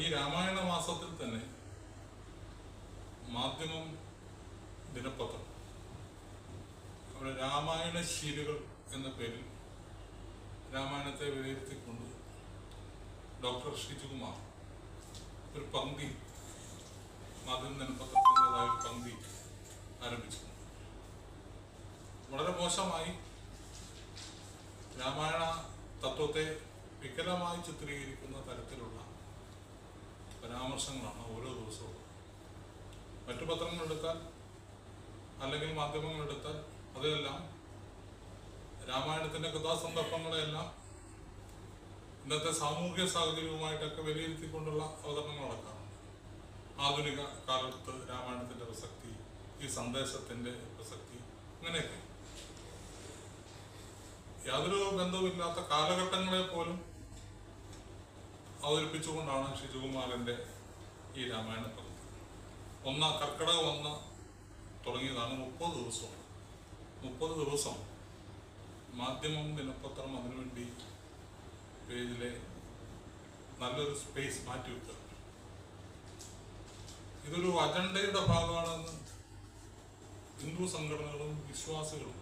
ഈ രാമായണ മാസത്തിൽ തന്നെ മാധ്യമം ദിനപത്രം അവിടെ രാമായണ ശീലുകൾ എന്ന പേരിൽ രാമായണത്തെ വിലയിരുത്തിക്കൊണ്ട് ഡോക്ടർ ഷിജുകുമാർ ഒരു പങ്ക്തി മാധ്യമ ദിനപത്രത്തിന്റെതായ ഒരു പങ്ക്തി ആരംഭിച്ചു. വളരെ മോശമായി രാമായണ തത്വത്തെ വികലമായി ചിത്രീകരിക്കുന്ന തരത്തിലുള്ള പരാമർശങ്ങളാണ് ഓരോ ദിവസവും. മറ്റു പത്രങ്ങളെടുത്താൽ അല്ലെങ്കിൽ മാധ്യമങ്ങളെടുത്താൽ അതെല്ലാം രാമായണത്തിന്റെ കഥാസന്ദർഭങ്ങളെല്ലാം ഇന്നത്തെ സാമൂഹിക സാഹചര്യവുമായിട്ടൊക്കെ വിലയിരുത്തിക്കൊണ്ടുള്ള അവതരണങ്ങൾ നടക്കാറുണ്ട് ആധുനിക കാലത്ത് രാമായണത്തിന്റെ പ്രസക്തി ഈ സന്ദേശത്തിന്റെ പ്രസക്തി അങ്ങനെയൊക്കെ യാതൊരു ബന്ധവുമില്ലാത്ത കാലഘട്ടങ്ങളെ പോലും അവതരിപ്പിച്ചുകൊണ്ടാണ് ഷിജുകുമാറിന്റെ ഈ രാമായണ പദ്ധതി ഒന്ന് കർക്കിടക ഒന്ന് തുടങ്ങിയതാണ് മുപ്പത് ദിവസം. മുപ്പത് ദിവസം മാധ്യമം ദിനപത്രം അതിനുവേണ്ടി പേജിലെ നല്ലൊരു സ്പേസ് മാറ്റിവെക്കുക ഇതൊരു അജണ്ടയുടെ ഭാഗമാണെന്ന് ഹിന്ദു സംഘടനകളും വിശ്വാസികളും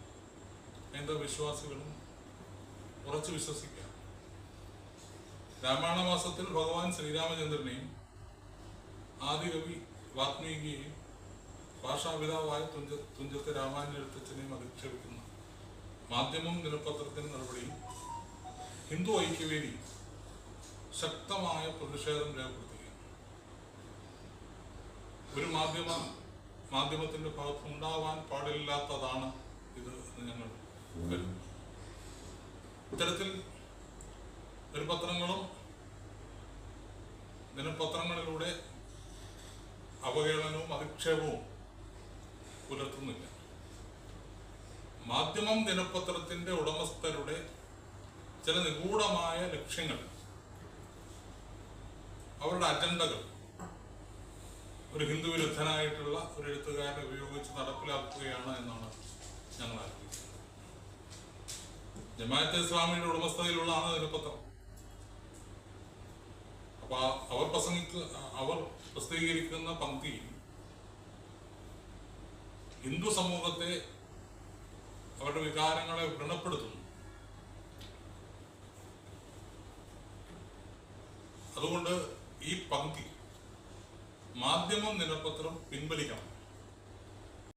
കേന്ദ്ര വിശ്വാസികളും ഉറച്ചു വിശ്വസിക്കാം രാമായണ മാസത്തിൽ ഭഗവാൻ ശ്രീരാമചന്ദ്രനെയും ആദികവി വാത്മീകിയെയും ഭാഷാപിതാവായ തുഞ്ച തുഞ്ചത്ത് രാമായണ എഴുത്തച്ഛനെയും അധിക്ഷേപിക്കുന്ന മാധ്യമം ദിനപത്രത്തിന് നടപടിയും ഹിന്ദു ഐക്യവേദി ശക്തമായ പ്രതിഷേധം രേഖപ്പെടുത്തുകയാണ് ഒരു മാധ്യമ മാധ്യമത്തിന്റെ ഭാഗത്ത് ഉണ്ടാവാൻ പാടില്ലാത്തതാണ് ഇത് എന്ന് ഞങ്ങൾ ഇത്തരത്തിൽ ഒരു പത്രങ്ങളും ദിനപത്രങ്ങളിലൂടെ അവഹേളനവും അധിക്ഷേപവും പുലർത്തുന്നില്ല. മാധ്യമം ദിനപത്രത്തിന്റെ ഉടമസ്ഥരുടെ ചില നിഗൂഢമായ ലക്ഷ്യങ്ങൾ അവരുടെ അജണ്ടകൾ ഒരു ഹിന്ദു വിരുദ്ധനായിട്ടുള്ള ഒരു എഴുത്തുകാരനെ ഉപയോഗിച്ച് നടപ്പിലാക്കുകയാണ് എന്നാണ് ഞങ്ങൾ ആഗ്രഹിക്കുന്നത് ജമാഅത്തെ ഇസ്ലാമിയുടെ ഉടമസ്ഥതയിലുള്ളതാണ് ദിനപത്രം. അവർ പ്രസംഗിക്ക അവർ പ്രസിദ്ധീകരിക്കുന്ന പങ്ക്തി ഹിന്ദു സമൂഹത്തെ അവരുടെ വികാരങ്ങളെ വ്രണപ്പെടുത്തുന്നു. അതുകൊണ്ട് ഈ പങ്ക്തി മാധ്യമം ദിനപത്രം പിൻവലിക്കണം.